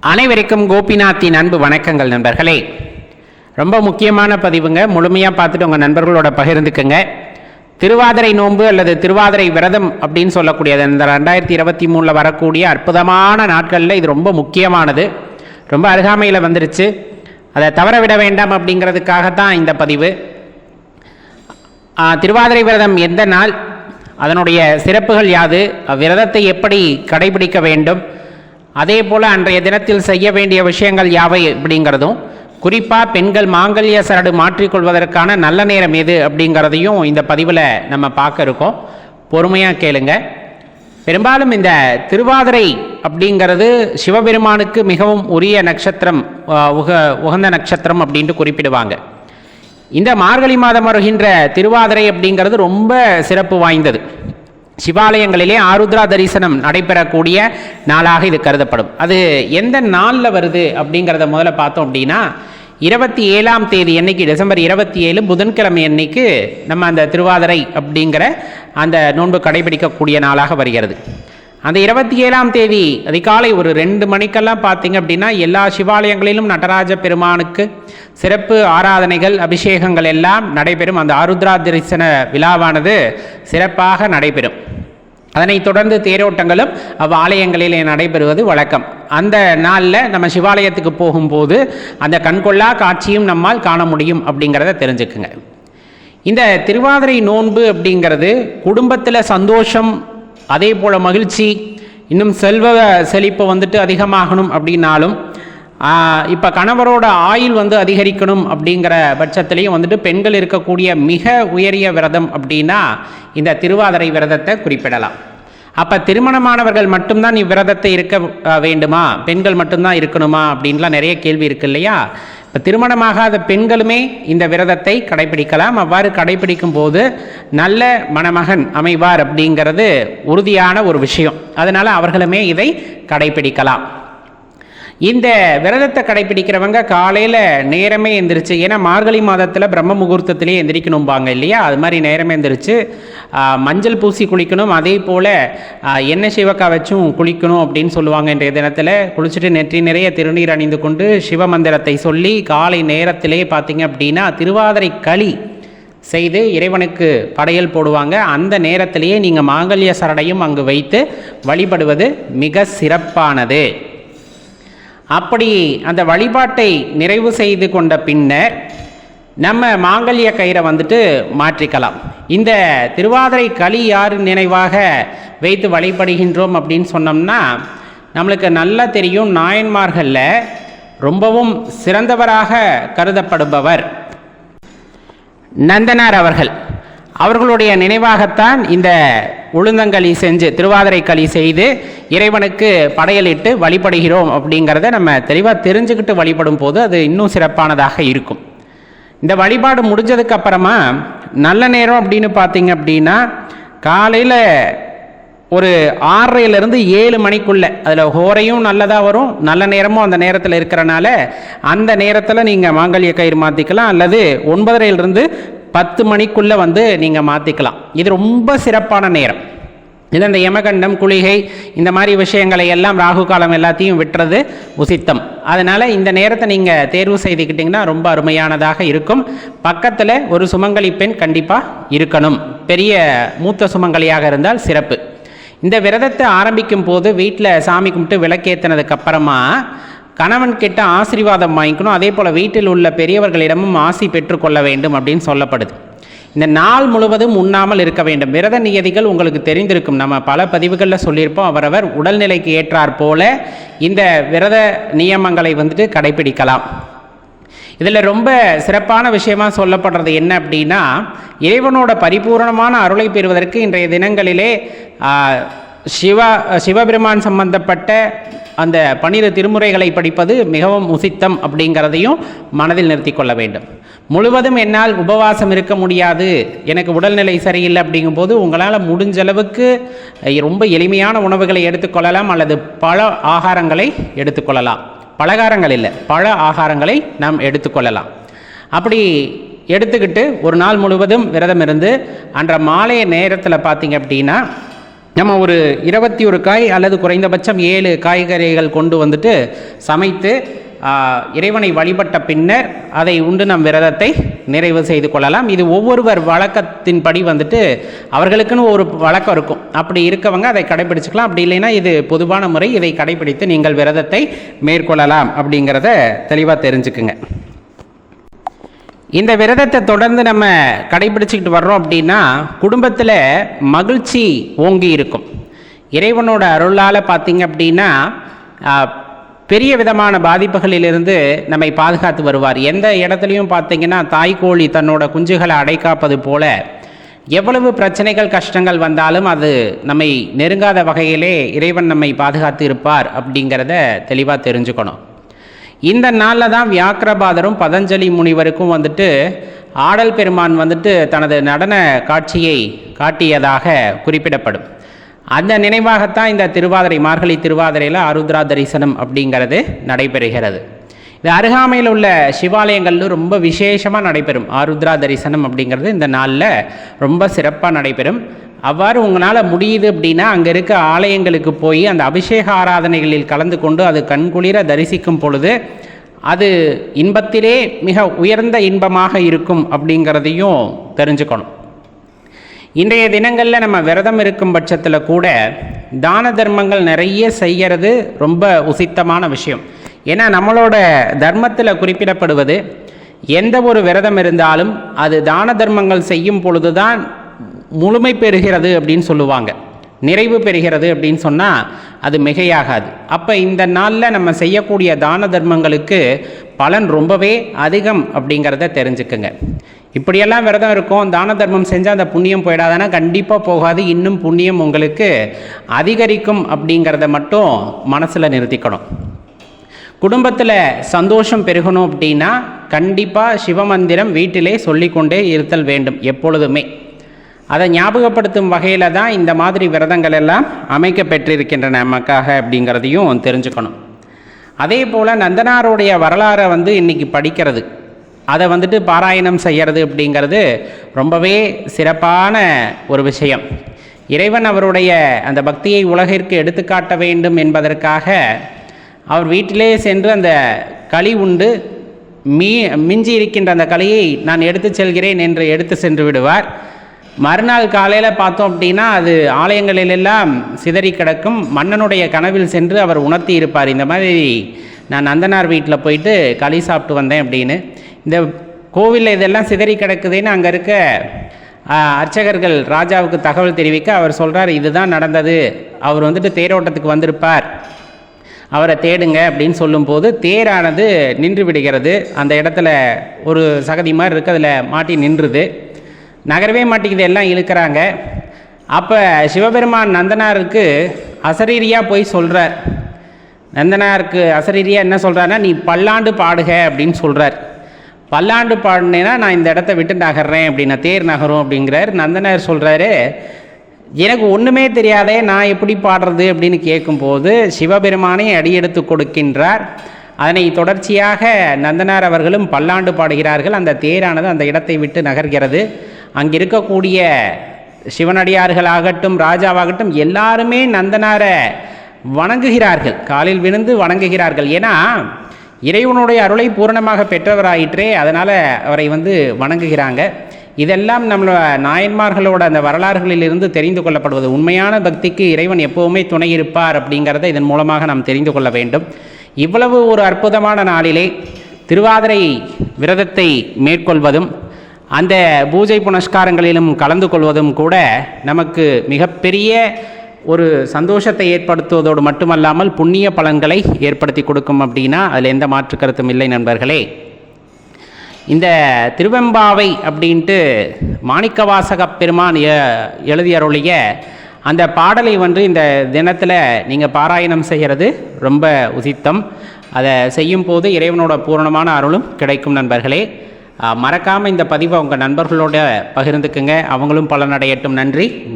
அனைவருக்கும் கோபிநாத்தின் அன்பு வணக்கங்கள் நண்பர்களே. ரொம்ப முக்கியமான பதிவுங்க. முழுமையாக பார்த்துட்டு உங்கள் நண்பர்களோட பகிர்ந்துக்குங்க. திருவாதிரை நோன்பு அல்லது திருவாதிரை விரதம் அப்படின்னு சொல்லக்கூடியது. இந்த ரெண்டாயிரத்தி இருபத்தி மூணில் வரக்கூடிய அற்புதமான நாட்களில் இது ரொம்ப முக்கியமானது. ரொம்ப அருகாமையில் வந்துருச்சு. அதை தவற விட வேண்டாம் அப்படிங்கிறதுக்காகத்தான் இந்த பதிவு. திருவாதிரை விரதம் எந்த நாள்? அதனுடைய சிறப்புகள் யாது? அவ்விரதத்தை எப்படி கடைபிடிக்க வேண்டும்? அதே போல் அன்றைய தினத்தில் செய்ய வேண்டிய விஷயங்கள் யாவை அப்படிங்கிறதும் குறிப்பாக பெண்கள் மாங்கல்ய சரடு மாற்றிக்கொள்வதற்கான நல்ல நேரம் எது அப்படிங்கிறதையும் இந்த பதிவில் நம்ம பார்க்க இருக்கோம். பொறுமையாக கேளுங்க. பெரும்பாலும் இந்த திருவாதிரை அப்படிங்கிறது சிவபெருமானுக்கு மிகவும் உரிய நட்சத்திரம் உக உகந்த நட்சத்திரம் அப்படின்ட்டு குறிப்பிடுவாங்க. இந்த மார்கழி மாதம் வருகின்ற திருவாதிரை அப்படிங்கிறது ரொம்ப சிறப்பு வாய்ந்தது. சிவாலயங்களிலே ஆருத்ரா தரிசனம் நடைபெறக்கூடிய நாளாக இது கருதப்படும். அது எந்த நாளில் வருது அப்படிங்கிறத முதல்ல பார்த்தோம் அப்படின்னா இருபத்தி ஏழாம் தேதி என்னைக்கு டிசம்பர் இருபத்தி ஏழு புதன்கிழமை அன்னைக்கு நம்ம அந்த திருவாதிரை அப்படிங்கிற அந்த நோன்பு கடைபிடிக்கக்கூடிய நாளாக வருகிறது. அந்த இருபத்தி ஏழாம் தேதி அதிகாலை ஒரு ரெண்டு மணிக்கெல்லாம் பார்த்தீங்க அப்படின்னா எல்லா சிவாலயங்களிலும் நடராஜ பெருமானுக்கு சிறப்பு ஆராதனைகள் அபிஷேகங்கள் எல்லாம் நடைபெறும். அந்த ஆருத்ரா தரிசன விழாவானது சிறப்பாக நடைபெறும். அதனைத் தொடர்ந்து தேரோட்டங்களும் அவ்வாலயங்களிலே நடைபெறுவது வழக்கம். அந்த நாளில் நம்ம சிவாலயத்துக்கு போகும்போது அந்த கண்கொள்ளா காட்சியும் நம்மால் காண முடியும் அப்படிங்கிறத தெரிஞ்சுக்குங்க. இந்த திருவாதிரை நோன்பு அப்படிங்கிறது குடும்பத்தில் சந்தோஷம் அதே போல் மகிழ்ச்சி இன்னும் செல்வ செழிப்பு வந்துட்டு அதிகமாகணும் அப்படின்னாலும் இப்போ கணவரோட ஆயுள் வந்து அதிகரிக்கணும் அப்படிங்கிற பட்சத்துலேயும் வந்துட்டு பெண்கள் இருக்கக்கூடிய மிக உயரிய விரதம் அப்படின்னா இந்த திருவாதிரை விரதத்தை குறிப்பிடலாம். அப்போ திருமணமானவர்கள் மட்டும்தான் இவ்விரதத்தை இருக்க வேண்டுமா? பெண்கள் மட்டும்தான் இருக்கணுமா? அப்படின்லாம் நிறைய கேள்வி இருக்கு இல்லையா? திருமணமாகாத பெண்களுமே இந்த விரதத்தை கடைபிடிக்கலாம். அவ்வாறு கடைபிடிக்கும் போது நல்ல மணமகன் அமைவார் அப்படிங்கிறது உறுதியான ஒரு விஷயம். அதனால் அவர்களுமே இதை கடைபிடிக்கலாம். இந்த விரதத்தை கடைபிடிக்கிறவங்க காலையில் நேரமே எந்திரிச்சு ஏன்னா மார்கழி மாதத்தில் பிரம்ம முகூர்த்தத்திலே எந்திரிக்கணும்பாங்க இல்லையா? அது மாதிரி நேரமே எந்திரிச்சு மஞ்சள் பூசி குளிக்கணும். அதே போல் எண்ணெய் சிவக்கா வச்சும் குளிக்கணும் அப்படின்னு சொல்லுவாங்க இன்றைய தினத்தில். குளிச்சுட்டு நெற்றி நிறைய திருநீர் அணிந்து கொண்டு சிவ மந்திரத்தை சொல்லி காலை நேரத்திலே பார்த்தீங்க அப்படின்னா திருவாதிரை களி செய்து இறைவனுக்கு படையல் போடுவாங்க. அந்த நேரத்திலேயே நீங்கள் மாங்கல்ய சரடையும் அங்கு வைத்து வழிபடுவது மிக சிறப்பானது. அப்படி அந்த வழிபாட்டை நிறைவு செய்து கொண்ட பின்னர் நம்ம மாங்கல்ய கயிறை வந்துட்டு மாற்றிக்கலாம். இந்த திருவாதிரை களி யார் நினைவாக வைத்து வழிபடுகின்றோம் அப்படின்னு சொன்னோம்னா நம்மளுக்கு நல்லா தெரியும் நாயன்மார்களில் ரொம்பவும் சிறந்தவராக கருதப்படுபவர் நந்தனார் அவர்கள். அவர்களுடைய நினைவாகத்தான் இந்த உளுந்தங்களி செஞ்சு திருவாதிரை களி செய்து இறைவனுக்கு படையலிட்டு வழிபடுகிறோம் அப்படிங்கிறத நம்ம தெளிவாக தெரிஞ்சுக்கிட்டு வழிபடும் போது அது இன்னும் சிறப்பானதாக இருக்கும். இந்த வழிபாடு முடிஞ்சதுக்கு அப்புறமா நல்ல நேரம் அப்படின்னு பார்த்தீங்க அப்படின்னா காலையில் ஒரு ஆறரையிலேருந்து ஏழு மணிக்குள்ளே அதில் ஹோரையும் நல்லதாக வரும் நல்ல நேரமும் அந்த நேரத்தில் இருக்கிறனால அந்த நேரத்தில் நீங்கள் மாங்கல்ய கயிறு மாற்றிக்கலாம் அல்லது ஒன்பதரையிலிருந்து பத்து மணிக்குள்ளே வந்து நீங்கள் மாற்றிக்கலாம் இது ரொம்ப சிறப்பான நேரம். இது இந்த யமகண்டம் குளிகை இந்த மாதிரி விஷயங்களை எல்லாம் ராகு காலம் எல்லாத்தையும் விட்டுறது உசித்தம். அதனால் இந்த நேரத்தை நீங்கள் தேர்வு செய்துக்கிட்டிங்கன்னா ரொம்ப அருமையானதாக இருக்கும். பக்கத்தில் ஒரு சுமங்கலி பெண் கண்டிப்பாக இருக்கணும். பெரிய மூத்த சுமங்கலியாக இருந்தால் சிறப்பு. இந்த விரதத்தை ஆரம்பிக்கும் போது வீட்டில் சாமி கும்பிட்டு விளக்கேற்றினதுக்கப்புறமா கணவன் கிட்ட ஆசீர்வாதம் வாங்கிக்கணும். அதே போல் வீட்டில் உள்ள பெரியவர்களிடமும் ஆசி பெற்றுக்கொள்ள வேண்டும் அப்படின்னு சொல்லப்படுது. இந்த நாள் முழுவதும் உண்ணாமல் இருக்க வேண்டும். விரத நியதிகள் உங்களுக்கு தெரிந்திருக்கும். நம்ம பல பதிவுகளில் சொல்லியிருப்போம். அவரவர் உடல்நிலைக்கு ஏற்றாற் போல இந்த விரத நியமங்களை வந்துட்டு கடைபிடிக்கலாம். இதில் ரொம்ப சிறப்பான விஷயமாக சொல்லப்படுறது என்ன அப்படின்னா இறைவனோட பரிபூரணமான அருளை பெறுவதற்கு இன்றைய தினங்களிலே சிவா சிவபெருமான் சம்பந்தப்பட்ட அந்த பன்னிரு திருமுறைகளை படிப்பது மிகவும் உசித்தம் அப்படிங்கிறதையும் மனதில் நிறுத்தி கொள்ள வேண்டும். முழுவதும் என்னால் உபவாசம் இருக்க முடியாது. எனக்கு உடல்நிலை சரியில்லை அப்படிங்கும்போது உங்களால் முடிஞ்ச அளவுக்கு ரொம்ப எளிமையான உணவுகளை எடுத்துக்கொள்ளலாம் அல்லது பல ஆகாரங்களை எடுத்துக்கொள்ளலாம் பலகாரங்கள் இல்லை பல ஆகாரங்களை நாம் எடுத்துக்கொள்ளலாம் அப்படி எடுத்துக்கிட்டு ஒரு நாள் முழுவதும் விரதம் இருந்து அன்ற மாலை நேரத்தில் பார்த்தீங்க அப்படின்னா நம்ம ஒரு இருபத்தி ஒரு காய் அல்லது குறைந்தபட்சம் ஏழு காய்கறிகள் கொண்டு வந்துட்டு சமைத்து இறைவனை வழிபட்ட பின்னர் அதை உண்டு நம் விரதத்தை நிறைவு செய்து கொள்ளலாம். இது ஒவ்வொருவர் வழக்கத்தின்படி வந்துட்டு அவர்களுக்குன்னு ஒரு வழக்கம் இருக்கும். அப்படி இருக்கவங்க அதை கடைபிடிச்சுக்கலாம். அப்படி இல்லைன்னா இது பொதுவான முறை. இதை கடைபிடித்து நீங்கள் விரதத்தை மேற்கொள்ளலாம் அப்படிங்கிறத தெளிவாக தெரிஞ்சுக்குங்க. இந்த விரதத்தை தொடர்ந்து நம்ம கடைபிடிச்சிக்கிட்டு வர்றோம் அப்படின்னா குடும்பத்தில் மகிழ்ச்சி ஓங்கி இருக்கும். இறைவனோட அருளால் பார்த்திங்க அப்படின்னா பெரிய விதமான பாதிப்புகளிலிருந்து நம்மை பாதுகாத்து வருவார். எந்த இடத்துலையும் பார்த்தீங்கன்னா தாய்க்கோழி தன்னோட குஞ்சுகளை அடைக்காப்பது போல எவ்வளவு பிரச்சனைகள் கஷ்டங்கள் வந்தாலும் அது நம்மை நெருங்காத வகையிலே இறைவன் நம்மை பாதுகாத்து இருப்பார் அப்படிங்கிறத தெளிவாக தெரிஞ்சுக்கணும். இந்த நாளில் தான் வியாக்கிரபாதரும் பதஞ்சலி முனிவருக்கும் வந்துட்டு ஆடல் பெருமான் வந்துட்டு தனது நடன காட்சியை காட்டியதாக குறிப்பிடப்படும். அந்த நினைவாகத்தான் இந்த திருவாதிரை மார்கழி திருவாதிரையில் அருத்ரா தரிசனம் அப்படிங்கிறது நடைபெறுகிறது. இது அருகாமையில் உள்ள சிவாலயங்களில் ரொம்ப விசேஷமாக நடைபெறும் ஆருத்ரா தரிசனம் அப்படிங்கிறது. இந்த நாளில் ரொம்ப சிறப்பாக நடைபெறும். அவ்வாறு உங்களால் முடியுது அப்படின்னா அங்கே இருக்க ஆலயங்களுக்கு போய் அந்த அபிஷேக ஆராதனைகளில் கலந்து கொண்டு அது கண்குளிர தரிசிக்கும் பொழுது அது இன்பத்திலே மிக உயர்ந்த இன்பமாக இருக்கும் அப்படிங்கிறதையும் தெரிஞ்சுக்கணும். இன்றைய தினங்களில் நம்ம விரதம் இருக்கும் பட்சத்தில் கூட தான தர்மங்கள் நிறைய செய்கிறது ரொம்ப உசித்தமான விஷயம். ஏன்னா நம்மளோட தர்மத்தில் குறிப்பிடப்படுவது எந்த ஒரு விரதம் இருந்தாலும் அது தான தர்மங்கள் செய்யும் பொழுதுதான் முழுமை பெறுகிறது அப்படின்னு சொல்லுவாங்க. நிறைவு பெறுகிறது அப்படின்னு சொன்னால் அது மிகையாகாது. அப்போ இந்த நாளில் நம்ம செய்யக்கூடிய தான தர்மங்களுக்கு பலன் ரொம்பவே அதிகம் அப்படிங்கிறத தெரிஞ்சுக்குங்க. இப்படியெல்லாம் விரதம் இருக்கும் தான தர்மம் செஞ்சால் அந்த புண்ணியம் போயிடாதானா? கண்டிப்பாக போகாது. இன்னும் புண்ணியம் உங்களுக்கு அதிகரிக்கும் அப்படிங்கிறத மட்டும் மனசில் நிறுத்திக்கணும். குடும்பத்தில் சந்தோஷம் பெருகணும் அப்படின்னா கண்டிப்பாக சிவமந்திரம் வீட்டிலே சொல்லிக்கொண்டே இருத்தல் வேண்டும் எப்பொழுதுமே. அதை ஞாபகப்படுத்தும் வகையில் தான் இந்த மாதிரி விரதங்கள் எல்லாம் அமைக்க பெற்றிருக்கின்றன நமக்காக அப்படிங்கிறதையும் தெரிஞ்சுக்கணும். அதே போல் நந்தனாருடைய வரலாறை வந்து இன்றைக்கி படிக்கிறது. அதை வந்துட்டு பாராயணம் செய்கிறது அப்படிங்கிறது ரொம்பவே சிறப்பான ஒரு விஷயம். இறைவன் அவருடைய அந்த பக்தியை உலகிற்கு எடுத்துக்காட்ட வேண்டும் என்பதற்காக அவர் வீட்டிலே சென்று அந்த களி உண்டு மீ மிஞ்சி இருக்கின்ற அந்த களியை நான் எடுத்துச் செல்கிறேன் என்று எடுத்து சென்று விடுவார். மறுநாள் காலையில் பார்த்தோம் அப்படின்னா அது ஆலயங்களிலெல்லாம் சிதறி கிடக்கும். மன்னனுடைய கனவில் சென்று அவர் உணர்த்தி இருப்பார். இந்த மாதிரி நான் நந்தனார் வீட்டில் போயிட்டு களி சாப்பிட்டு வந்தேன் அப்படின்னு. இந்த கோவிலில் இதெல்லாம் சிதறி கிடக்குதுன்னு அங்கே இருக்க அர்ச்சகர்கள் ராஜாவுக்கு தகவல் தெரிவிக்க அவர் சொல்கிறார் இதுதான் நடந்தது. அவர் வந்துட்டு தேரோட்டத்துக்கு வந்திருப்பார். அவரை தேடுங்க அப்படின்னு சொல்லும்போது தேரானது நின்று விடுகிறது. அந்த இடத்துல ஒரு சகதி மாதிரி இருக்குது அதில் மாட்டி நின்றுது. நகரவே மாட்டேங்குது எல்லாம் இழுக்கிறாங்க. அப்போ சிவபெருமான் நந்தனாருக்கு அசரீரியாக போய் சொல்கிறார் நந்தனாருக்கு அசரீரியாக என்ன சொல்கிறாருன்னா நீ பல்லாண்டு பாடுக அப்படின்னு சொல்கிறார் பல்லாண்டு பாடினேன்னா நான் இந்த இடத்த விட்டு நகர்றேன் அப்படின்னா தேர் நகரும் அப்படிங்கிறார். நந்தனார் சொல்கிறாரு எனக்கு ஒன்றுமே தெரியாதே நான் எப்படி பாடுறது? அப்படின்னு கேட்கும்போது சிவபெருமானை அடியெடுத்து கொடுக்கின்றார். அதனை தொடர்ச்சியாக நந்தனார் அவர்களும் பல்லாண்டு பாடுகிறார்கள். அந்த தேரானது அந்த இடத்தை விட்டு நகர்கிறது. அங்கே இருக்கக்கூடிய சிவனடியார்களாகட்டும் ராஜாவாகட்டும் எல்லாருமே நந்தனாரை வணங்குகிறார்கள். காலில் விழுந்து வணங்குகிறார்கள். ஏன்னா இறைவனுடைய அருளை பூரணமாக பெற்றவராயிற்றே அதனால் அவரை வந்து வணங்குகிறாங்க. இதெல்லாம் நம்மளோட நாயன்மார்களோட அந்த வரலாறுகளிலிருந்து தெரிந்து கொள்ளப்படுவது. உண்மையான பக்திக்கு இறைவன் எப்போவுமே துணை இருப்பார் அப்படிங்கிறத இதன் மூலமாக நாம் தெரிந்து கொள்ள வேண்டும். இவ்வளவு ஒரு அற்புதமான நாளிலே திருவாதிரை விரதத்தை மேற்கொள்வதும் அந்த பூஜை புனஸ்காரங்களிலும் கலந்து கொள்வதும் கூட நமக்கு மிகப்பெரிய ஒரு சந்தோஷத்தை ஏற்படுத்துவதோடு மட்டுமல்லாமல் புண்ணிய பலன்களை ஏற்படுத்தி கொடுக்கும் அப்படின்னா அதில் எந்த மாற்று கருத்தும் இல்லை நண்பர்களே. இந்த திருவெம்பாவை அப்படின்ட்டு மாணிக்கவாசக பெருமான் எ- எழுதியருளிய அந்த பாடலை வந்து இந்த தினத்தில் நீங்கள் பாராயணம் செய்கிறது ரொம்ப உசித்தம். அதை செய்யும் போது இறைவனோட பூரணமான அருளும் கிடைக்கும் நண்பர்களே. மறக்காமல் இந்த பதிவை உங்கள் நண்பர்களோட பகிர்ந்துக்குங்க. அவங்களும் பலனடையட்டும். நன்றி.